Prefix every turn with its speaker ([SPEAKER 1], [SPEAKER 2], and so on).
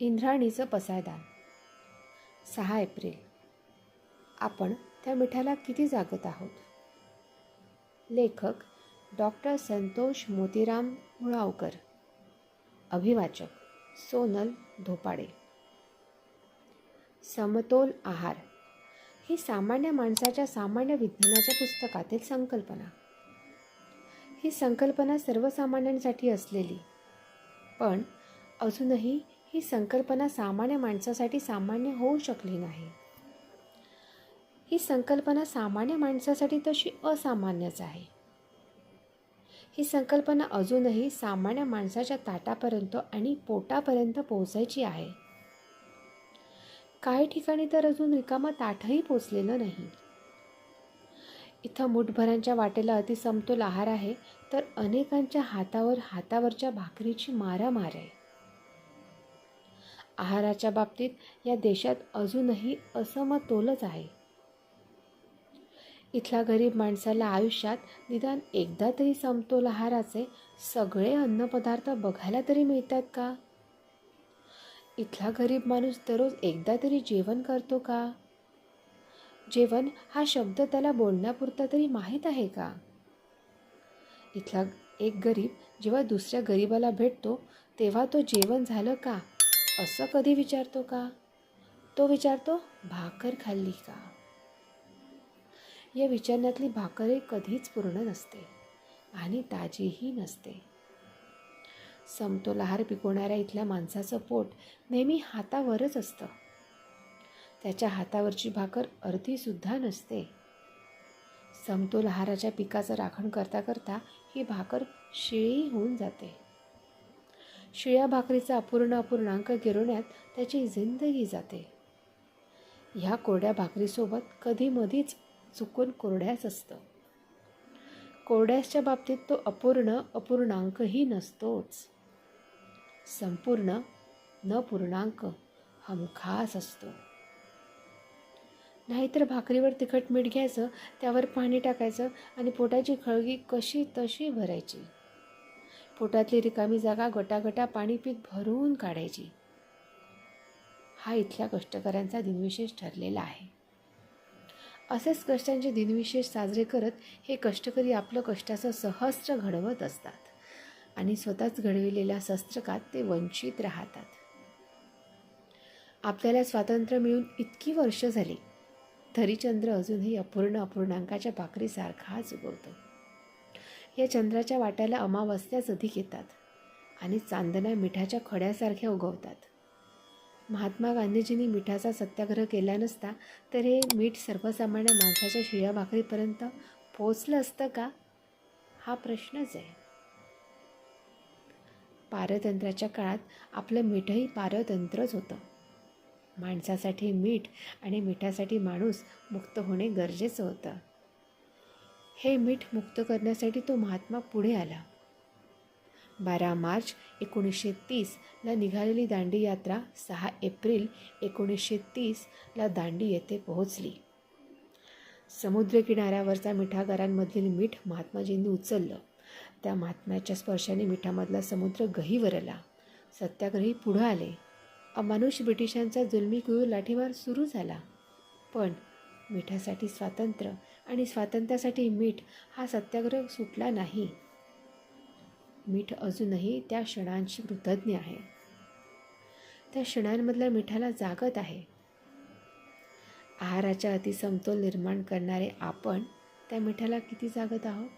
[SPEAKER 1] इंद्राणीचं पसायदान. सहा एप्रिल. आपण त्या मिठाला किती जागत आहोत? लेखक डॉक्टर संतोष मोतीराम मुळावकर. अभिवाचक सोनल धोपाडे. समतोल आहार. ही सामान्य माणसाच्या सामान्य विज्ञानाच्या पुस्तकातील संकल्पना. ही संकल्पना सर्वसामान्यांसाठी असलेली. पण अजूनही ही संकल्पना सामान्य माणसासाठी सामान्य होऊ शकली नाही. ही संकल्पना सामान्य माणसासाठी तशी असामान्यच आहे. ही संकल्पना अजूनही सामान्य माणसाच्या ताटापर्यंत आणि पोटापर्यंत पोहोचायची आहे. काही ठिकाणी तर अजून रिकामा ताटही पोचलेलं नाही. इथं मुठभरांच्या वाटेला अतिसमतोल आहार आहे तर अनेकांच्या हातावर हातावरच्या भाकरीची मारामार आहे. आहाराच्या बाबतीत या देशात अजूनही असमतोलच आहे. इथल्या गरीब माणसाला आयुष्यात निदान एकदा तरी समतोल आहाराचे सगळे अन्नपदार्थ बघायला तरी मिळतात का? इथला गरीब माणूस दररोज एकदा तरी जेवण करतो का? जेवण हा शब्द त्याला बोलण्यापुरता तरी माहीत आहे का? इथला एक गरीब जेव्हा दुसऱ्या गरीबाला भेटतो तेव्हा तो जेवण झालं का? असं कधी विचारतो का? तो विचारतो भाकर खाल्ली का? या विचारण्यातली भाकरही कधीच पूर्ण नसते आणि ताजीही नसते. समतोल आहार पिकवणाऱ्या इथल्या माणसाचं पोट नेहमी हातावरच असतं. त्याच्या हातावरची भाकर अर्धीसुद्धा नसते. समतोल आहाराच्या पिकाचं राखण करता करता ही भाकर शिळी होऊन जाते. शिळ्या भाकरीचा अपूर्ण अपूर्णांक गिरवण्यात त्याची जिंदगी जाते. ह्या कोरड्या भाकरीसोबत कधी मधीच चुकून कोरड्याच असतं. कोरड्याच्या बाबतीत तो अपूर्ण अपूर्णांकही नसतोच. संपूर्ण न पूर्णांक हमखास असतो. नाहीतर भाकरीवर तिखट मीठ घ्यायचं त्यावर पाणी टाकायचं आणि पोटाची खळगी कशी तशी भरायची? पोटातली रिकामी जागा गटागटा पाणी पीत भरून काढायची. हा इथल्या कष्टकऱ्यांचा दिनविशेष ठरलेला आहे. असेच कष्टांचे दिनविशेष साजरे करत हे कष्टकरी आपलं कष्टाचं सहस्त्र घडवत असतात आणि स्वतःच घडविलेल्या शस्त्रकात ते वंचित राहतात. आपल्याला स्वातंत्र्य मिळून इतकी वर्ष झाली तरी चंद्र अजूनही अपूर्ण अपूर्णांकाच्या भाकरीसारखाच उगवतो या चंद्राच्या वाट्याला अमावस्याच अधिक येतात आणि चांदण्या मिठाच्या खड्यासारख्या उगवतात. महात्मा गांधीजींनी मिठाचा सत्याग्रह केला नसता तर हे मीठ सर्वसामान्य माणसाच्या शिळ्या भाकरीपर्यंत पोचलं असतं का? हा प्रश्नच आहे. पारतंत्र्याच्या काळात आपलं मीठही पारतंत्रच होतं. माणसासाठी मीठ आणि मिठासाठी माणूस मुक्त होणे गरजेचं होतं. हे मीठ मुक्त करण्यासाठी तो महात्मा पुढे आला. बारा मार्च एकोणीसशे तीसला निघालेली दांडी यात्रा सहा एप्रिल एकोणीसशे तीसला दांडी येथे पोहोचली. समुद्रकिनाऱ्यावरचा मिठागारांमधील मीठ महात्माजींनी उचललं. त्या महात्म्याच्या स्पर्शाने मिठामधला समुद्र गहीवरला सत्याग्रही पुढं आले. अमानुष ब्रिटिशांचा जुलमी कुळू लाठीमार सुरू झाला. पण मिठासाठी स्वातंत्र्य आणि स्वातंत्र्यासाठी मीठ हा सत्याग्रह सुटला नाही. मीठ अजूनही त्या क्षणांशी कृतज्ञ आहे. त्या क्षणांमधल्या मिठाला जागत आहे. आहाराच्या अतिसमतोल निर्माण करणारे आपण त्या मिठाला किती जागत आहोत?